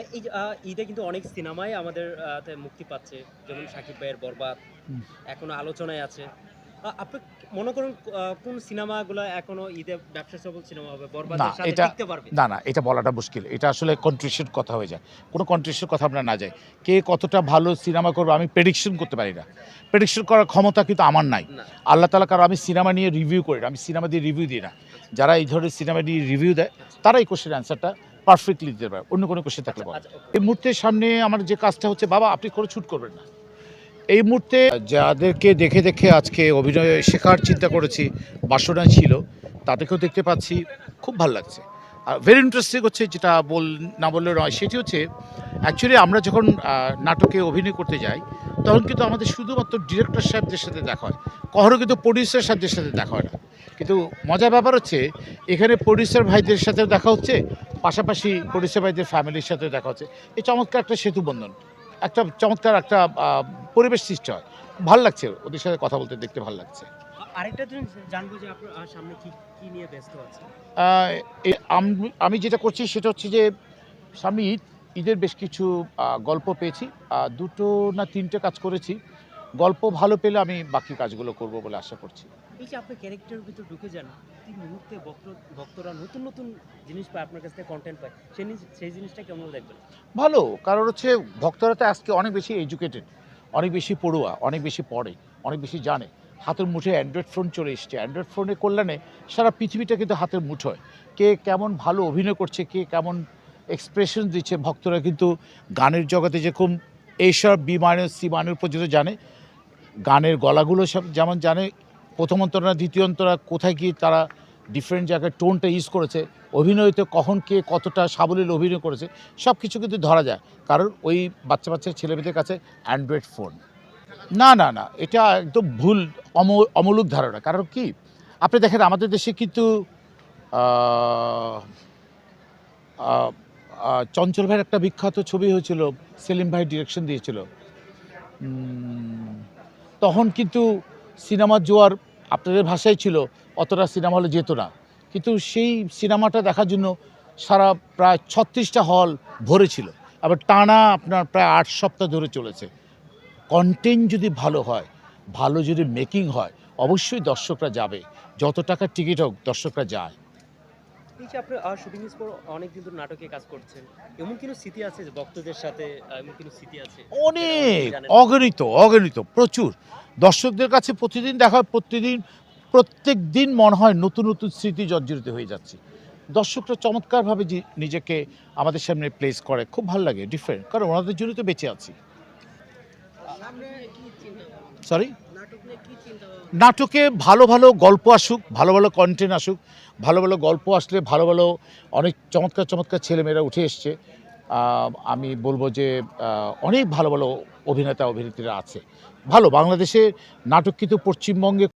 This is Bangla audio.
এই ঈদে কিন্তু অনেক সিনেমাই আমাদের মুক্তি পাচ্ছে। যেমন সাকিব ভাইয়ের বরবাদ এখনও আলোচনায় আছে। আপনি মনে করুন কোন সিনেমাগুলো এখনও ঈদে ব্যবসা সফল সিনেমা হবে? না বরবাদের সাথে টিকতে পারবে? না না এটা বলাটা মুশকিল। এটা আসলে কন্ট্রিশন কথা হয়ে যায়। কোনো কন্ট্রিশন কথা আমরা না যাই কে কতটা ভালো সিনেমা করবে আমি প্রেডিকশন করতে পারি না। প্রেডিকশন করার ক্ষমতা কিন্তু আমার নাই। আল্লাহ তালা কারণ আমি সিনেমা নিয়ে রিভিউ করি না আমি সিনেমা দিয়ে রিভিউ দিই না। যারা এই ধরনের সিনেমা নিয়ে রিভিউ দেয় তারা এই কোশ্চেন অ্যান্সারটা পারফেক্টলি দিতে পারে অন্য কোনো কোশ্চেন থাকলে বলে আচ্ছা, এই মুহূর্তে সামনে আমার যে কাজটা হচ্ছে বাবা আপনি কোনো ছুট করবেন না। এই মুহূর্তে যাদেরকে দেখে দেখে আজকে অভিনয় শেখার চিন্তা করেছি বাসনা ছিল তাদেরকেও দেখতে পাচ্ছি খুব ভালো লাগছে। আর ভেরি ইন্টারেস্টিং হচ্ছে যেটা বল না বললে নয় সেটি হচ্ছে অ্যাকচুয়ালি আমরা যখন নাটকে অভিনয় করতে যাই তখন কিন্তু আমাদের শুধুমাত্র ডিরেক্টর সাহেবদের সাথে দেখা হয় কখনো কিন্তু প্রডিউসার সাহেবদের সাথে দেখা হয় না। কিন্তু মজার ব্যাপার হচ্ছে এখানে প্রডিউসার ভাইদের সাথেও দেখা হচ্ছে পাশাপাশি ভাইদের ফ্যামিলির সাথে দেখা হচ্ছে এই চমৎকার একটা সেতু বন্ধন একটা চমৎকার একটা পরিবেশ সৃষ্টি হয়। ভালো লাগছে ওদের সাথে কথা বলতে দেখতে ভালো লাগছে। আরেকটা জিনিস জানব যে আপনার সামনে কি কি নিয়ে ব্যস্ত আছে আহ, এ- আম- আমি যেটা করছি সেটা হচ্ছে যে সামনে ঈদ ঈদের বেশ কিছু গল্প পেয়েছি দুটো না তিনটে কাজ করেছি। গল্প ভালো পেলে আমি বাকি কাজগুলো করব বলে আশা করছি। এই যে আপনি ক্যারেক্টারের ভিতর ঢুকে যান এই মুহূর্তে ভক্ত ভক্তরা নতুন নতুন জিনিস পায় আপনার কাছ থেকে কন্টেন্ট পায় সেই সেই জিনিসটা কেমন দেখবেন? ভালো কারণ হচ্ছে ভক্তরা তো আজকে অনেক বেশি এডুকেটেড অনেক বেশি পড়ুয়া অনেক বেশি পড়ে অনেক বেশি জানে। হাতের মুঠে অ্যান্ড্রয়েড ফোন চলে এসছে। অ্যান্ড্রয়েড ফোনের কল্যাণে সারা পৃথিবীটা কিন্তু হাতের মুঠোয় কে কেমন ভালো অভিনয় করছে কে কেমন এক্সপ্রেশন দিচ্ছে ভক্তরা কিন্তু গানের জগতে যেরকম এইসব বি মাইনাস সি মাইনার পর্যন্ত জানে। গানের গলাগুলো সব যেমন জানে, প্রথম অন্তরা দ্বিতীয় অন্তরা কোথায় গিয়ে তারা ডিফারেন্ট জায়গায় টোনটা ইউজ করেছে, অভিনয়তে কখন কে কতটা সাবলীল অভিনয় করেছে সব কিছু কিন্তু ধরা যায়। কারণ ওই বাচ্চা বাচ্চা ছেলেমেয়েদের কাছে অ্যান্ড্রয়েড ফোন না না না, এটা একদম ভুল, অম, অমূলক ধারণা। কারণ কি? আপনি দেখেন, আমাদের দেশে কিন্তু চঞ্চল ভাইয়ের একটা বিখ্যাত ছবি হয়েছিল, সেলিম ভাই ডিরেকশন দিয়েছিল। তখন কিন্তু সিনেমার জোয়ার আপনাদের ভাষায় ছিল, অতটা সিনেমা হলে যেত না। কিন্তু সেই সিনেমাটা দেখার জন্য সারা প্রায় ছত্রিশটা হল ভরে ছিল আবার টানা আপনার প্রায় আট সপ্তাহ ধরে চলেছে। কন্টেন্ট যদি ভালো হয়, ভালো যদি মেকিং হয়, অবশ্যই দর্শকরা যাবে। যত টাকার টিকিট হোক, দর্শকরা যায়। এই যে শুটিং পর অনেক দিন ধরে নাটকে কাজ করছেন এমন কোনো স্মৃতি আছে যে ভক্তদের সাথে এমন কোনো স্মৃতি আছে অনেক অগণিত অগণিত প্রচুর। দর্শকদের কাছে প্রতিদিন দেখা হয় প্রতিদিন প্রত্যেক দিন মনে হয় নতুন নতুন স্মৃতি জর্জরিত হয়ে যাচ্ছে। দর্শকরা চমৎকারভাবে যে- নিজেকে আমাদের সামনে প্লেস করে। খুব ভালো লাগে ডিফারেন্ট কারণ ওনাদের জন্য তো বেঁচে আছি। সরি নাটকে ভালো ভালো গল্প আসুক ভালো ভালো কন্টেন্ট আসুক ভালো ভালো গল্প আসলে ভালো ভালো অনেক চমৎকার চমৎকার ছেলেমেয়েরা উঠে এসছে। আমি বলব যে অনেক ভালো ভালো অভিনেতা অভিনেত্রীরা আছে। ভালো বাংলাদেশে নাটক কিন্তু পশ্চিমবঙ্গে